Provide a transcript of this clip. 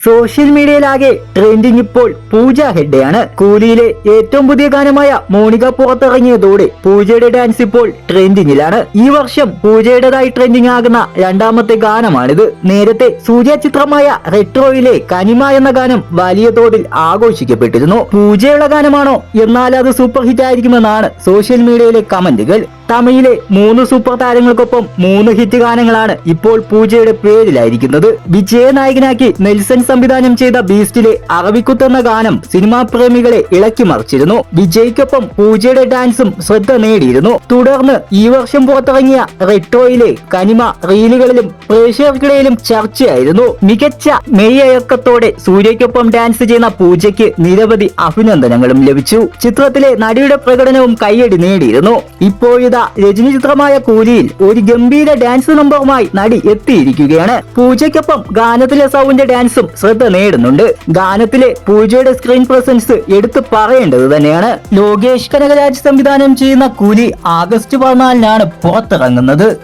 Social മീഡിയയിലാകെ trending ഇപ്പോൾ പൂജ ഹെഡ്ഡയാണ് കൂലിയിലെ ഏറ്റവും പുതിയ ഗാനമായ മോണിക പുറത്തിറങ്ങിയതോടെ പൂജയുടെ ഡാൻസ് ഇപ്പോൾ ട്രെൻഡിങ്ങിലാണ് ഈ വർഷം പൂജയുടേതായി ട്രെൻഡിങ് ആകുന്ന രണ്ടാമത്തെ ഗാനമാണിത്. നേരത്തെ സൂര്യ ചിത്രമായ റെട്രോയിലെ കനിമ എന്ന ഗാനം വലിയ തോതിൽ ആഘോഷിക്കപ്പെട്ടിരുന്നു. പൂജയുള്ള ഗാനമാണോ? എന്നാൽ അത് സൂപ്പർ ഹിറ്റ് ആയിരിക്കുമെന്നാണ് സോഷ്യൽ മീഡിയയിലെ കമന്റുകൾ തമിഴിലെ മൂന്ന് സൂപ്പർ താരങ്ങൾക്കൊപ്പം മൂന്ന് ഹിറ്റ് ഗാനങ്ങളാണ് ഇപ്പോൾ പൂജയുടെ പേരിലായിരിക്കുന്നത്. വിജയ നായകനാക്കി നെൽസൺ സംവിധാനം ചെയ്ത ബീസ്റ്റിലെ അറബിക്കുത്ത് എന്ന ഗാനം സിനിമാ പ്രേമികളെ ഇളക്കി മറിച്ചിരുന്നു. വിജയ്ക്കൊപ്പം പൂജയുടെ ഡാൻസും ശ്രദ്ധ നേടിയിരുന്നു. തുടർന്ന് ഈ വർഷം പുറത്തിറങ്ങിയ റെട്രോയിലെ കനിമ റീലുകളിലും പ്രേക്ഷകർക്കിടയിലും ചർച്ചയായിരുന്നു. മികച്ച മെയ്യക്കത്തോടെ സൂര്യയ്ക്കൊപ്പം ഡാൻസ് ചെയ്യുന്ന പൂജയ്ക്ക് നിരവധി അഭിനന്ദനങ്ങളും ലഭിച്ചു. ചിത്രത്തിലെ നടിയുടെ പ്രകടനവും കയ്യടി നേടിയിരുന്നു. ഇപ്പോഴിതാ രജനി ചിത്രമായ കൂലിയിൽ ഒരു ഗംഭീര ഡാൻസ് നമ്പറുമായി നടി എത്തിയിരിക്കുകയാണ്. പൂജയ്ക്കൊപ്പം ഗാനത്തിലെ സൗണ്ട് ഡാൻസും ശ്രദ്ധ നേടുന്നുണ്ട്. ഗാനത്തിലെ പൂജയുടെ സ്ക്രീൻ പ്രസൻസ് എടുത്തു പറയേണ്ടത് തന്നെയാണ്. ലോകേഷ് കനകരാജ് സംവിധാനം ചെയ്യുന്ന കൂലി ആഗസ്റ്റ് പതിനാലിനാണ് പുറത്തിറങ്ങുന്നത്.